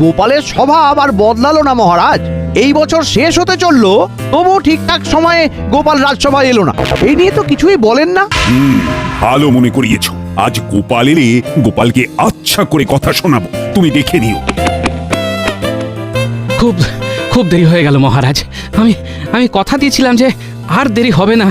গোপালের স্বভাব আর বদলালো না মহারাজ। এই বছর শেষ হতে চলল তবু ঠিকঠাক সময়ে গোপাল রাজসভায় এলো না। এই নিয়ে তো কিছুই বলেন না। ভালো মনে করিয়েছ। আজ গোপাল এলে গোপালকে আচ্ছা করে কথা শোনাবো। তুমি দেখে নিও। খুব খুব দেরি হয়ে গেল মহারাজ। আমি আমি কথা দিয়েছিলাম যে আর দেরি হবে না।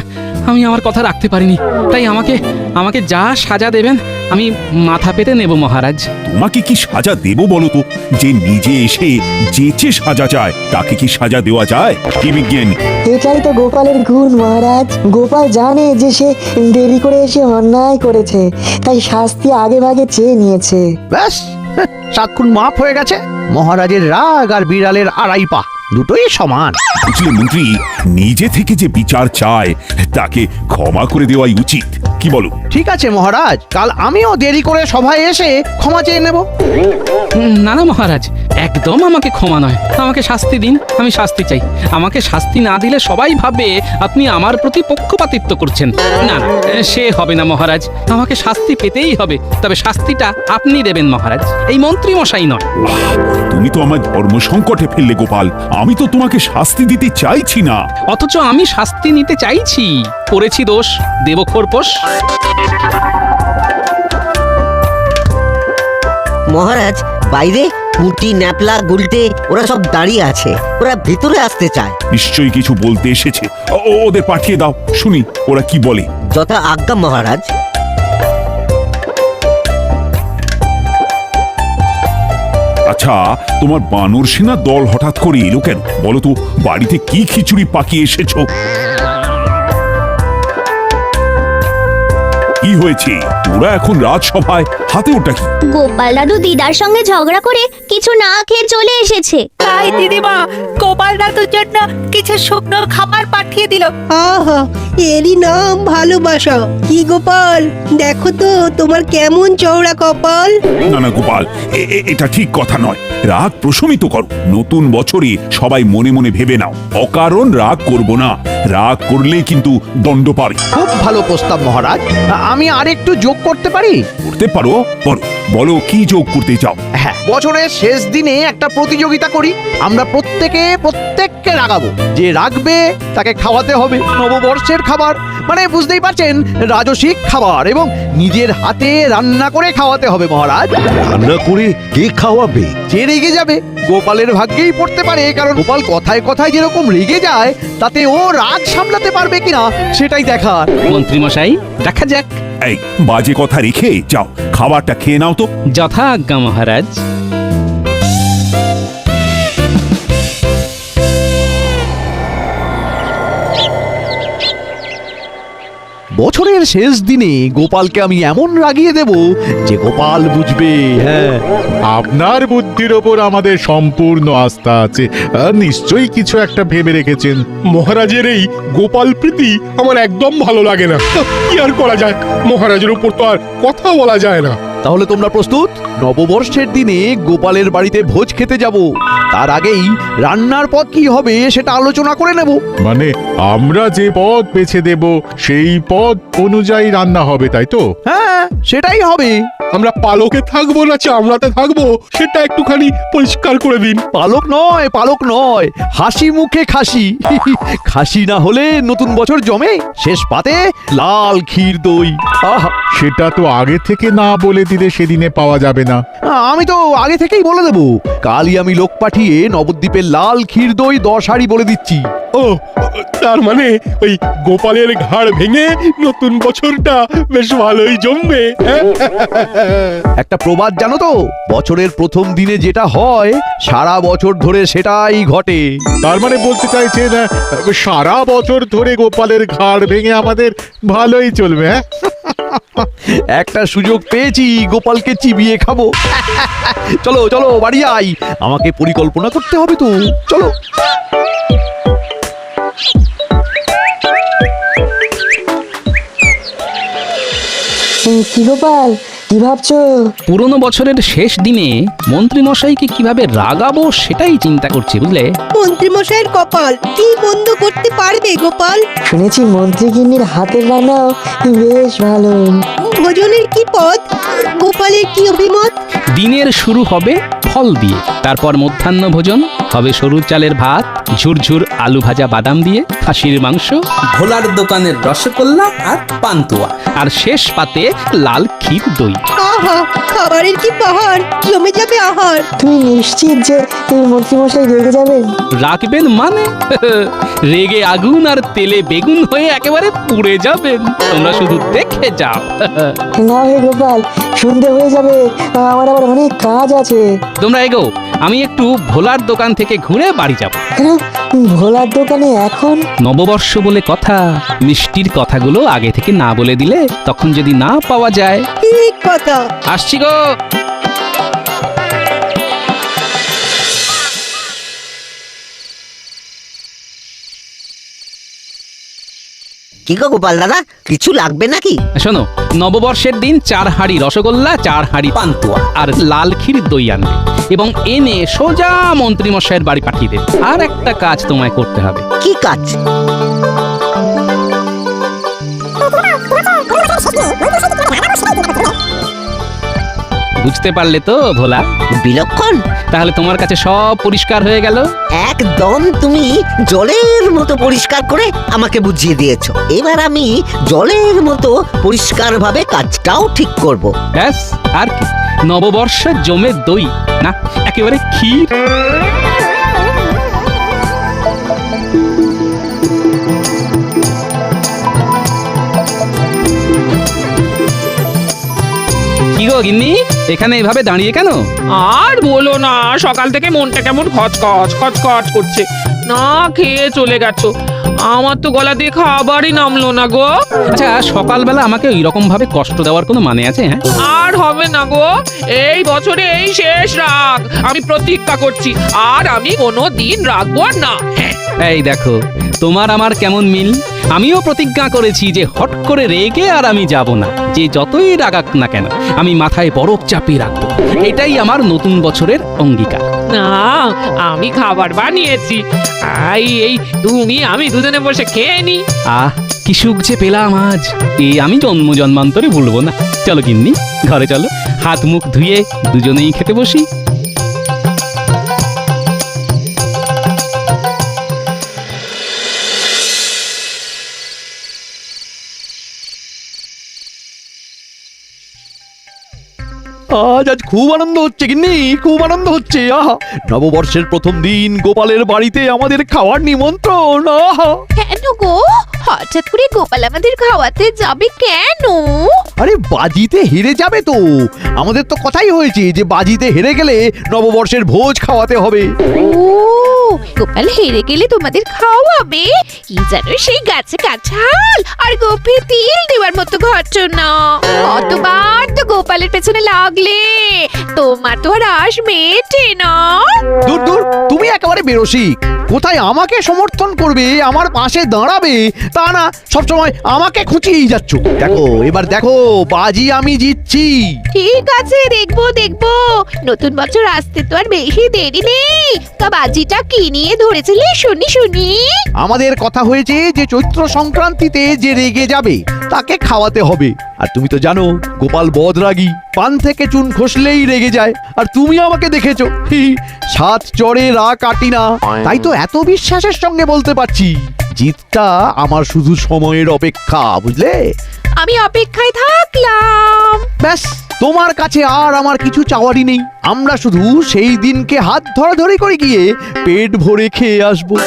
আমি আমার কথা রাখতে পারিনি। তাই আমাকে আমাকে যা সাজা দেবেন আমি মাথা পেতে নেব মহারাজ। তোমাকে কি সাজা দেবো বলো তো? যে নিজে এসে যেচে সাজা চায় তাকে কি সাজা দেওয়া যায়? কি বিজ্ঞানী? এটাই তো গোপালের গুণ মহারাজ। গোপাল জানে যে সে দেরি করে এসে অন্যায় করেছে তাই শাস্তি আগে ভাগে চেয়ে নিয়েছে। ব্যাস হ্যাঁ, সাতক্ষণ মাপ হয়ে গেছে। মহারাজের রাগ আর বিড়ালের আড়াই পা দুটোই সমান। বুঝলে মন্ত্রী নিজে থেকে যে বিচার চায় তাকে ক্ষমা করে দেওয়াই উচিত। কি বলো ঠিক আছে মহারাজ। কাল আমিও দেরি করে সভায় এসে ক্ষমা চেয়ে নেব। না না মহারাজ। একদম আমাকে ক্ষমা নয়। আমাকে শাস্তি দিন আমি শাস্তি চাই। আমাকে শাস্তি না দিলে সবাই ভাববে আপনি আমার প্রতি পক্ষপাতিত্ব করছেন। না না সে হবে না মহারাজ। আমাকে শাস্তি পেতেই হবে। তবে শাস্তিটা আপনি দেবেন মহারাজ। এই মন্ত্রী মশাই নয়। তুমি তো আমার ধর্ম সংকটে ফেললে গোপাল। আমি তো তোমাকে শাস্তি দিতে চাইছি না। অথচ আমি শাস্তি নিতে চাইছি। করেছি দোষ দেব খোরপোশ। মহারাজ বাইরে? পুঁটি ন্যাপলা গুলটে ওরা সব দাঁড়িয়ে আছে। ওরা ভিতরে আসতে চায়। নিশ্চয়ই কিছু বলতে এসেছে। ও- ও- ওদের পাঠিয়ে দাও। শুনি ওরা কি বলে? যথা আজ্ঞা মহারাজ। আচ্ছা তোমার বানর সেনা দল হঠাৎ করে এলো কেন? বলো তো বাড়িতে কি খিচুড়ি পাকিয়ে এসেছ? কি হয়েছে? তোরা এখন রাজসভায় হাতে ওটা কি? গোপাল দাদু দিদার সঙ্গে ঝগড়া করে কিছু না খেয়ে চলে এসেছে। তাই দিদিমা গোপাল দাদুর জন্য কিছু শুকনো খাবার পাঠিয়ে দিল। আহা এরই নাম ভালোবাসা। কি গোপাল? দেখো তো তোমার কেমন চওড়া কপাল। না না গোপাল এ- এ- এটা ঠিক কথা নয়। রাগ প্রশমিত করো। নতুন বছরে সবাই মনে মনে ভেবে নাও। অকারণ রাগ করব না। রাগ করলেই কিন্তু দণ্ড পাবে খুব ভালো প্রস্তাব মহারাজ। আমি আর একটু যোগ করতে পারি? করতে পারো বলো। বলো কি যোগ করতে চাও? হ্যাঁ বছরের শেষ দিনে একটা প্রতিযোগিতা করি। আমরা প্রত্যেকে প্রত্যেককে রাগাবো। যে রাখবে তাকে খাওয়াতে হবে। নববর্ষের খাবার। মানে বুঝতেই পারছেন রাজসিক খাবার এবং নিজের হাতে রান্না করে খাওয়াতে হবে মহারাজ। রান্না করে কে খাওয়াবে? যে রেগে যাবে গোপালের ভাগ্যেই পড়তে পারে কারণ গোপাল কথায় কথায় যেরকম রেগে যায় তাতে ও রাগ সামলাতে পারবে কিনা সেটাই দেখার। মন্ত্রী মশাই দেখা যাক। এই বাজে কথা রেখে যাও। খাবারটা খেয়ে নাও তো। যথা আজ্ঞা মহারাজ। বছরের শেষ দিনে গোপালকে আমি এমন রাগিয়ে দেব যে গোপাল বুঝবে। হ্যাঁ। আপনার বুদ্ধির ওপর আমাদের সম্পূর্ণ আস্থা আছে। নিশ্চয়ই কিছু একটা ভেবে রেখেছেন। মহারাজের এই গোপাল প্রীতি আমার একদম ভালো লাগে না। কি আর করা যায়? মহারাজের উপর তো আর কথা বলা যায় না। তাহলে তোমরা প্রস্তুত? নববর্ষের দিনে গোপালের বাড়িতে ভোজ খেতে যাব। তার আগেই রান্নার পথ কি হবে সেটা আলোচনা করে নেব। মানে আমরা যে পথ বেছে দেব সেই পথ অনুযায়ী রান্না হবে তাই তো? হ্যাঁ সেটাই হবে। আমরা পালকে থাকব না চামড়াতে থাকব সেটা একটুখানি পরিষ্কার করে দিন। পালক নয় পালক নয় হাসি মুখে খাসি। খাসি না হলে নতুন বছর জমে শেষ পাতে লাল ক্ষীর দই। আহা সেটা তো আগে থেকে না বলে দিলে সেদিনে পাওয়া যাবে না। আমি তো আগে থেকেই বলে দেবো। কালই আমি লোক পাঠিয়ে নবদ্বীপের লাল ক্ষীর দই দশ হাড়ি বলে দিচ্ছি। ও তার মানে ওই গোপালের ঘাড় ভেঙে নতুন বছরটা বেশ ভালোই জমবে হ্যাঁ? একটা প্রবাদ জানো তো বছরের প্রথম দিনে যেটা হয় সারা বছর ধরে সেটাই ঘটে। তার মানে বলতে চাইছে আহ, সারা বছর ধরে গোপালের ঘাড় ভেঙে আমাদের ভালোই চলবে হ্যাঁ? একটা সুযোগ পেয়েছি গোপালকে চিবিয়ে খাব। চলো চলো বাড়ি আই আমাকে পরিকল্পনা করতে হবে তো চলো। কি গোপাল কি ভাবছ? পুরনো বছরের শেষ দিনে মন্ত্রী মশাইকে কীভাবে রাগাবো সেটাই চিন্তা করছি বুঝলে? মন্ত্রী মশাইয়ের কপাল কি বন্ধ করতে পারবে গোপাল? শুনেছি মন্ত্রীগিন্নির হাতের রান্নাও বেশ ভালো। ভোজনের কি পথ? গোপালের কি অভিমত? দিনের শুরু হবে ফল দিয়ে। তারপর মধ্যাহ্ন ভোজন হবে সরু চালের ভাত ঝুরঝুর আলু ভাজা বাদাম দিয়ে খাসির মাংস। ভোলার দোকানের রসগোল্লা আর পান্তুয়া। আর শেষ পাতে লাল ক্ষীর দই। আহা খাবারের কি পাহাড়? জমে যাবে আহার। তুমি নিশ্চিত যে মন্ত্রীমশাই রেগে যাবেন রাখবেন মানে? রেগে আগুন আর তেলে বেগুন হয়ে একেবারে পুড়ে যাবেন। তোমরা শুধু দেখে যাও। না হে গোপাল সন্ধে হয়ে যাবে। আমার আবার অনেক কাজ আছে। তোমরা এগো আমি একটু ভোলার দোকান থেকে ঘুরে বাড়ি যাব। কেন? ভোলার দোকানে এখন? নববর্ষ বলে কথা মিষ্টির কথাগুলো আগে থেকে না বলে দিলে তখন যদি না পাওয়া যায়। ঠিক কথা। আসছি গো। কি গো গোপাল দাদা কিছু লাগবে নাকি? শোনো নববর্ষের দিন চার হাঁড়ি রসগোল্লা চার হাঁড়ি পান্তুয়া আর লাল ক্ষীর দই আনবে এবং এনে সোজা মন্ত্রী মশাইয়ের বাড়ি পাঠিয়ে দেবে। আর একটা কাজ তোমায় করতে হবে। কি কাজ? বুঝতে পারলে তো ভোলা? বিলক্ষণ। তাহলে তোমার কাছে সব পরিষ্কার হয়ে গেল? একদম তুমি জলের মতো পরিষ্কার করে আমাকে বুঝিয়ে দিয়েছ। এবার আমি জলের মতো পরিষ্কারভাবে কাজটাও ঠিক করব। ব্যাস আর কি। নববর্ষে জমে দই না একেবারে ক্ষীর। গিন্নি, এখানে এভাবে দাঁড়িয়ে কেন? আর বলো না, সকাল থেকে মনটা কেমন খচখচ খচখচ করছে। না খেয়ে চলে গেছো। আমার তো গলা দিয়ে খাবারই নামলো না গো। আচ্ছা সকালবেলা আমাকে ওই রকম ভাবে কষ্ট দেওয়ার কোনো মানে আছে হ্যাঁ? আর হবে না গো। এই বছরে এই শেষ রাগ। আমি প্রতিজ্ঞা করছি আর আমি কোনো দিন রাখব না। হ্যাঁ। এই দেখো তোমার আমার কেমন মিল? আমিও প্রতিজ্ঞা করেছি যে হট করে রেগে আর আমি যাব না। যে যতই রাগাক না কেন আমি মাথায় বরফ চাপিয়ে রাখব। এটাই আমার নতুন বছরের অঙ্গীকার। না, আমি খাবার বানিয়েছি। আই, এই তুমি, আমি দুজনে বসে খেয়ে নি। আহ, কি সুখ যে পেলাম আজ। এই আমি জন্ম জন্মান্তরে ভুলবো না। চলো কিন্নি ঘরে চলো। হাত মুখ ধুয়ে দুজনেই খেতে বসি। আজ খুব আনন্দ হচ্ছে গিন্নি খুব আনন্দ হচ্ছে আহা। নববর্ষের প্রথম দিন গোপালের বাড়িতে আমাদের খাওয়ার নিমন্ত্রণ আহা। কেন গো? হঠাৎ করে গোপাল আমাদের খাওয়াতে যাবে কেন? আরে বাজিতে হেরে যাবে তো। আমাদের তো কথাই হয়েছে যে বাজিতে হেরে গেলে নববর্ষের ভোজ খাওয়াতে হবে। ও গোপাল হেরে গেলে তোমাদের খাওয়াবে? কি জানো সেই গাছে কাঁঠাল? আর গোপে তিল দেওয়ার মতো ঘটনা। কতবার তো গোপালের পেছনে লাগলে। তোমার তো আর আস মেটে না। দূর দূর তুমি একেবারে বেরসিক কোথায় আমাকে সমর্থন করবে আমার পাশে দাঁড়াবে তা না সবসময় আমাকে খুঁচিয়েই যাচ্ছ। দেখো এবার দেখো বাজি আমি জিতছি। ঠিক আছে দেখব দেখব। নতুন বছর আসতে তো আর বেশি দেরি নেই। তা বাজিটা কি নিয়ে ধরেছিলে শুনি শুনি। আমাদের কথা হয়েছে যে চৈত্র সংক্রান্তিতে যে রেগে যাবে তাকে খাওয়াতে হবে। আর তুমি তো জানো গোপাল বদরাগী। পান থেকে চুন খসলেই রেগে যায়। আর তুমি আমাকে দেখেছ। হি, সাত চড়ে রা কাটি না। তাই তো এত বিশ্বাসের সঙ্গে বলতে পারছি। জিতটা আমার শুধু সময়ের অপেক্ষা বুঝলে? আমি অপেক্ষায় থাকলাম। ব্যাস তোমার কাছে আর আমার কিছু চাওয়ারই নেই। আমরা শুধু সেই দিনকে হাত ধরাধরি করে গিয়ে পেট ভরে খেয়ে আসব।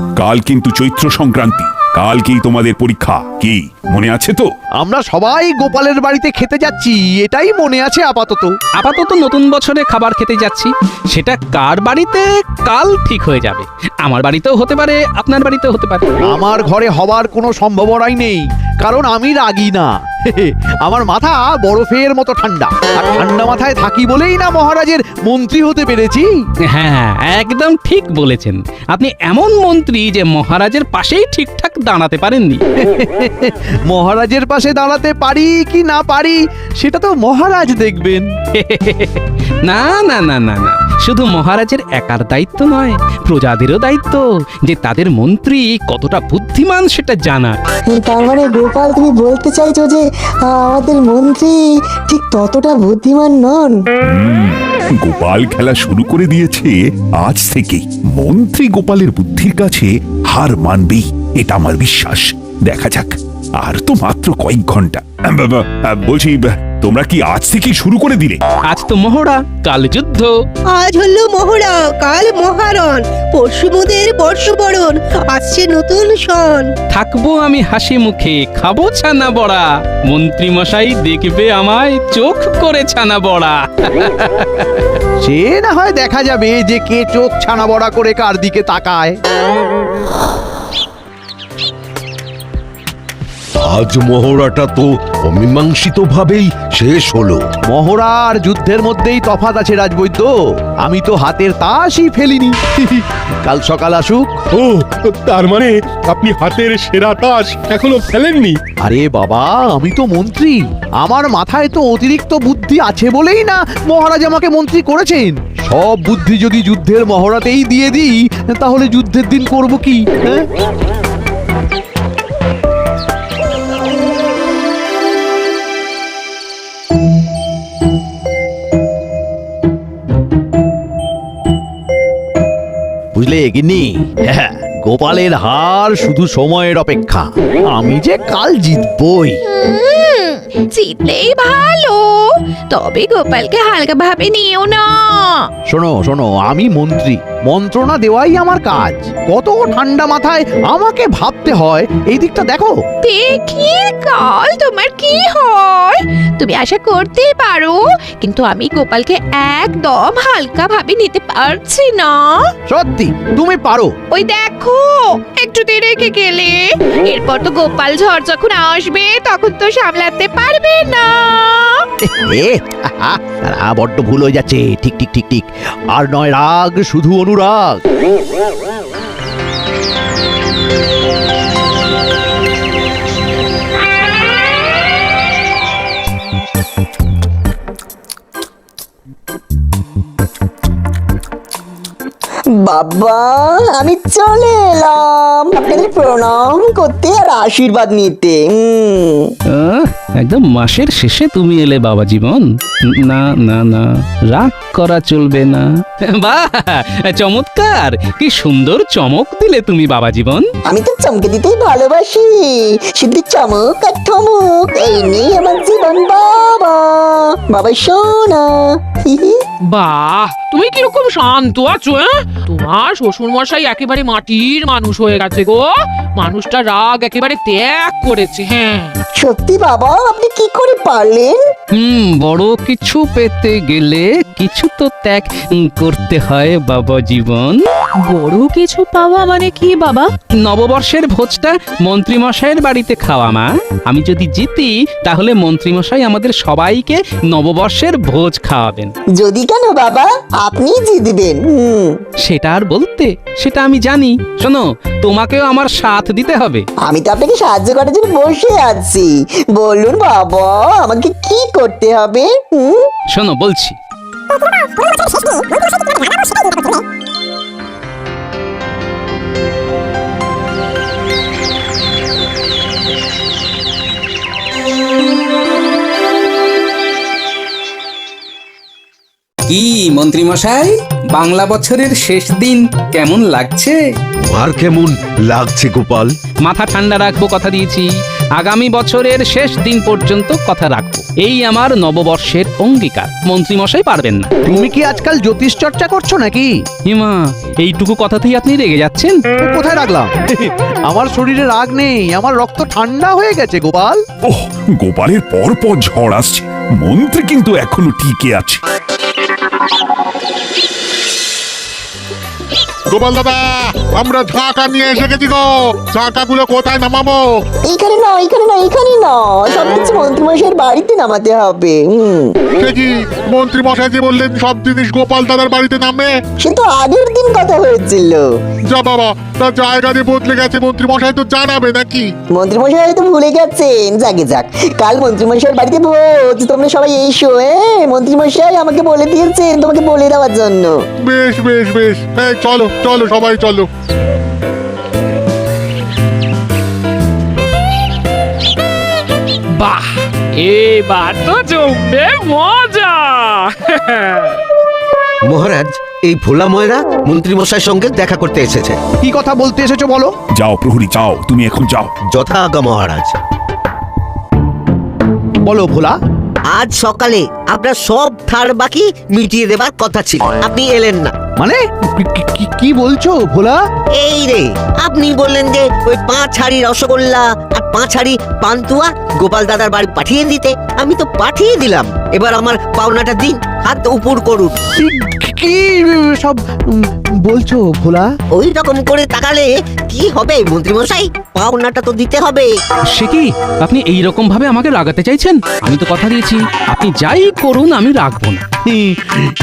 কাল কিন্তু চৈত্র সংক্রান্তি। কালকেই তোমাদের পরীক্ষা। কি মনে আছে তো? আমরা সবাই গোপালের বাড়িতে খেতে যাচ্ছি এটাই মনে আছে আপাতত। আপাতত নতুন বছরে খাবার খেতে যাচ্ছি। সেটা কার বাড়িতে? কাল ঠিক হয়ে যাবে। আমার বাড়িতেও হতে পারে আপনার বাড়িতেও হতে পারে। আমার ঘরে হবার কোনো সম্ভাবনাই নেই কারণ আমি রাগি না। আমার মাথা বরফের মতো ঠান্ডা। আর ঠান্ডা মাথায় থাকি বলেই না মহারাজের মন্ত্রী হতে পেরেছি? হ্যাঁ একদম ঠিক বলেছেন। আপনি এমন মন্ত্রী যে মহারাজের পাশেই ঠিকঠাক দাঁড়াতে পারেননি। মহারাজের পাশে দাঁড়াতে পারি কি না পারি সেটা তো মহারাজ দেখবেন। না না না না না। শুধু মহারাজের একার দায়িত্ব নয় প্রজাদেরও দায়িত্ব যে তাদের মন্ত্রী কতটা বুদ্ধিমান সেটা জানা তার মানে গোপাল তুমি বলতে চাইছো যে আমাদের মন্ত্রী ঠিক ততটা বুদ্ধিমান নন? গোপাল খেলা শুরু করে দিয়েছে আজ থেকেই। মন্ত্রী গোপালের বুদ্ধির কাছে হার মানবেই এটা আমার বিশ্বাস। দেখা যাক আর তো মাত্র কয়েক ঘণ্টা। বলছি তোমরা কি আজ থেকে শুরু করে দিলে? আজ তো মহড়া কাল যুদ্ধ। আজ হলো মহড়া কাল মহারণ পরশু মোদের বর্ষবরণ আসছে নতুন সন থাকব আমি হাসি মুখে খাব ছানা বড়া। মন্ত্রী মশাই দেখবে আমায় চোখ করে ছানা বড়া। সে না হয় দেখা যাবে যে কে চোখ ছানা বড়া করে কার দিকে তাকায়। আজ মহড়াটা তো অমীমাংসিত ভাবেই শেষ হলো। মহড়া আর যুদ্ধের মধ্যেই তফাৎ আছে রাজবৈদ্য। আমি তো হাতের তাসই ফেলিনি। কাল সকাল আসুক। ও তার মানে আপনি হাতের সেরা তাস এখনও ফেলেননি? আরে বাবা আমি তো মন্ত্রী। আমার মাথায় তো অতিরিক্ত বুদ্ধি আছে বলেই না মহারাজ আমাকে মন্ত্রী করেছেন। সব বুদ্ধি যদি যুদ্ধের মহড়াতেই দিয়ে দিই তাহলে যুদ্ধের দিন করব কি হ্যাঁ? বুঝলে গিনি হ্যাঁ গোপালের হার শুধু সময়ের অপেক্ষা। আমি যে কাল জিতবই। জিতলেই ভালো। তবে গোপালকে হালকা ভাবে নিও না। শোনো শোনো আমি মন্ত্রী। মন্ত্রণা দেওয়াই আমার কাজ। কত ঠান্ডা মাথায় আমাকে ভাবতে হয় এই দিকটা দেখো। দেখি কাল তোমার কি হয়? তুমি আশা করতেই পারো কিন্তু আমি গোপালকে একদম হালকা ভাবে নিতে পারছি না। সত্যি তুমি পারো। ওই দেখো একটু রেখে গেলে। এরপর তো গোপাল ঝড় যখন আসবে তখন তো সামলাতে পারবে না। এ বড্ড ভুল হয়ে যাচ্ছে। ঠিক ঠিক ঠিক ঠিক। আর নয় রাগ শুধু অনুরাগ। বাবা আমি চলে এলাম। আপনাদের প্রণাম করতে আর আশীর্বাদ নিতে। আহ, একদম মাসের শেষে তুমি এলে বাবা জীবন। না না না রাগ করা চলবে না। বাহ চমৎকার। কি সুন্দর চমক দিলে তুমি বাবা জীবন। আমি তো চমকে দিতেই ভালোবাসি। শুধু চমক আর থমক এই নেই আমার জীবন বাবা। বাবা সোনা হি। বাহ তুমি কীরকম শান্ত আছো হ্যাঁ? তোমার শ্বশুর মশাই একেবারে মাটির মানুষ হয়ে গেছে গো। মানুষটা রাগ একেবারে ত্যাগ করেছে হ্যাঁ। সত্যি বাবা আপনি কি করে পারলেন? হুম বড় কিছু পেতে গেলে কিছু তো ত্যাগ করতে হয় বাবা জীবন। বড় কিছু পাওয়া মানে কি বাবা? নববর্ষের ভোজটা মন্ত্রীমশাইয়ের বাড়িতে খাওয়া মা। আমি যদি জিতি তাহলে মন্ত্রীমশাই আমাদের সবাইকে নববর্ষের ভোজ খাওয়াবেন। যদি কেন বাবা? আপনি জিতবেন। হুম। সেটা আর বলতে সেটা আমি জানি। শোনো তোমাকেও আমার সাথ দিতে হবে। আমি তো আপনাকে সাহায্য করার জন্য বসে আছি। বলুন বাবা আমাকে কি করতে হবে? হুম। শোনো বলছি। কি মন্ত্রীমশাই? বাংলা বছরের শেষ দিন কেমন লাগছে? আর কেমন লাগছে গোপাল? মাথা ঠান্ডা রাখব কথা দিয়েছি। আগামী বছরের শেষ দিন পর্যন্ত কথা রাখব। এই আমার নববর্ষের অঙ্গীকার। মন্ত্রীমশাই পারবেন না। তুমি কি আজকাল জ্যোতিষ চর্চা করছ নাকি? হিমা এইটুকু কথাতেই আপনি রেগে যাচ্ছেন? কোথায় রাখলাম? আমার শরীরে রাগ নেই আমার রক্ত ঠান্ডা হয়ে গেছে গোপাল। ওহ গোপালের পর পর ঝড় আসছে। মন্ত্রী কিন্তু এখনও টিকে আছে। গোপাল দাদা আমরা ঝাঁকা নিয়ে এসে গেছি গো। ঝাঁকাগুলো কোথায় নামাবো? এইখানে না এইখানে না এইখানে না। সব কিছু মন্ত্রীমশাইয়ের বাড়িতে নামাতে হবে হুম। সে কি মন্ত্রী মশাই যে বললেন সব জিনিস গোপাল দাদার বাড়িতে নামে? সে তো আগের দিন কথা হয়েছিল। যা বাবা তার জায়গা দিয়ে বদলে গেছে মন্ত্রী মশাই তো জানাবে নাকি? মন্ত্রীমশাই হয়তো ভুলে গেছেন। যাকে যাক কাল মন্ত্রীমশাইয়ের বাড়িতে ভোজ। তোমরা সবাই এসো হ্যাঁ? মন্ত্রীমশাই আমাকে বলে দিয়েছেন তোমাকে বলে দেওয়ার জন্য। বেশ বেশ বেশ। এই চলো। চলো সবাই চলো। বাহ এবার তো জমবে মজা। মহারাজ এই ভোলা ময়রা মন্ত্রী মশাইয়ের সঙ্গে দেখা করতে এসেছে। কি কথা বলতে এসেছ বলো? যাও প্রহরী যাও তুমি এখন যাও। যথা আজ্ঞা মহারাজ। বলো ভোলা। আজ সকালে আপনার সব ধার বাকি মিটিয়ে দেবার কথা ছিল। আপনি এলেন না। মানে? কি- কি- কি- বলছো, ভোলা? এই রে, আপনি বললেন যে ওই পাঁচ হাড়ি রসগোল্লা আর পাঁচ হাড়ি পান্তুয়া গোপাল দাদার বাড়ি পাঠিয়ে দিতে। আমি তো পাঠিয়ে দিলাম। এবার আমার পাওনাটা দিন। হাত উপর করুন। কি- সব বলছো ভোলা? ওই রকম করে তাকালে কি হবে মন্ত্রীমশাই? পাওনাটা তো দিতে হবে। সে কি? আপনি এই রকম ভাবে আমাকে রাগাতে চাইছেন? আমি তো কথা দিয়েছি। আপনি যাই করুন আমি রাখব না।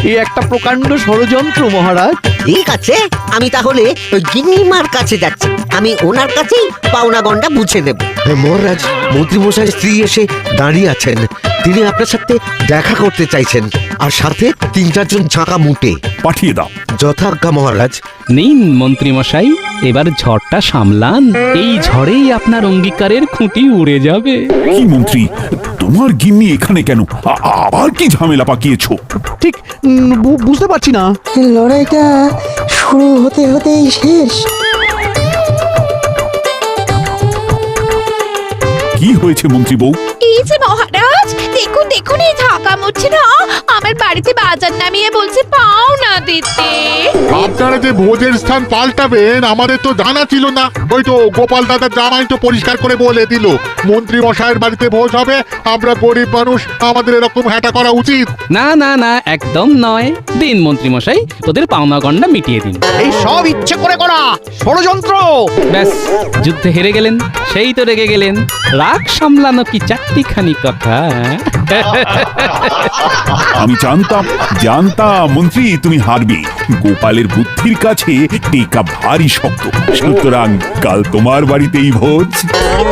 এ একটা প্রকাণ্ড ষড়যন্ত্র মহারাজ। ঠিক আছে আমি তাহলে ওই গিন্নিমার কাছে যাচ্ছি। আমি ওনার কাছেই পাওনা গন্ডা বুঝে নেব মহারাজ মন্ত্রীমশাই স্ত্রী এসে দাঁড়িয়ে আছেন। তিনি আপনার সাথে দেখা করতে চাইছেন আর সাথে তিন চারজন ঝাঁকা মুটে। পাঠিয়ে দাও। যথাজ্ঞা মহারাজ। নিন মন্ত্রী মশাই এবার ঝড়টা সামলান। এই ঝড়েই আপনার অঙ্গীকারের খুঁটি উড়ে যাবে। কি মন্ত্রী তোমার গিন্নি এখানে কেন? আ- আবার কি ঝামেলা পাকিয়েছো? ঠিক উম, বু- বুঝতে পারছি না। লড়াইটা শুরু হতে হতেই শেষ। কি হয়েছে মন্ত্রী বউ? এই যে দেখুন দেখুন এই ঢাকা মুঠছে না। আমার বাড়িতে বাজার নামিয়ে বলছে পাও না দিতে। আপনারা যে ভোজের স্থান পাল্টাবেন আমাদের তো জানা ছিল না। ওই তো গোপাল দাদার জামাই তো পরিষ্কার করে বলে দিল মন্ত্রী মশাইয়ের বাড়িতে ভোজ হবে আমরা গরিব মানুষ আমাদের এরকম হ্যাটা করা উচিত। না না না একদম নয়। দিন মন্ত্রী মশাই তোদের পাওনা গন্ডা মিটিয়ে দিন। এই সব ইচ্ছে করে করা ষড়যন্ত্র। ব্যাস যুদ্ধে হেরে গেলেন সেই তো রেগে গেলেন। রাগ সামলানো কি চারটিখানি কথা আমি জানতাম জানতাম মন্ত্রী তুমি হারবে। গোপালের বুদ্ধির কাছে টেকা ভারী শক্ত। সুতরাং কাল তোমার বাড়িতেই ভোজ।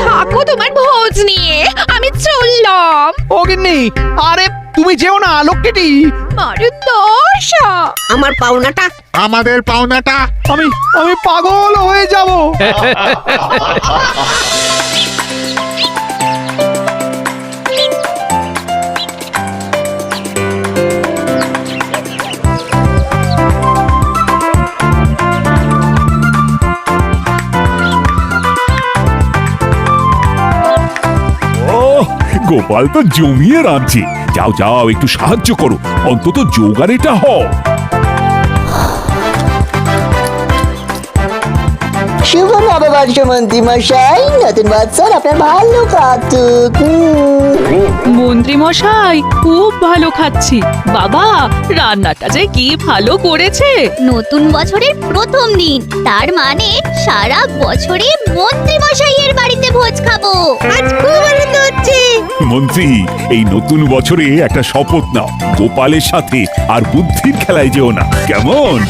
থাকো তোমার ভোজ নিয়ে আমি চললাম। ও গিন্নি আরে তুমি যেও না লক্ষ্মীটি। মারুন দর্শা আমার পাওনাটা? আমাদের পাওনাটা? আমি আমি পাগল হয়ে যাব। গোপাল তো জমিয়ে রাঁধছে। যাও যাও একটু সাহায্য করো। অন্তত জোগাড়েটা হও শুভ নববর্ষ মন্ত্রী মশাই। নতুন বছর আপনার ভালো কাটুক। মন্ত্রী মশাই খুব ভালো খাচ্ছি। বাবা রান্নাটা যে কি ভালো করেছে। নতুন বছরের প্রথম দিন তার মানে সারা বছরে মন্ত্রী মশাইয়ের বাড়িতে ভোজ খাব। আজ খুব আনন্দ হচ্ছে। মন্ত্রী এই নতুন বছরে একটা শপথ নাও। গোপালের সাথে আর বুদ্ধির খেলায় যেও না। কেমন?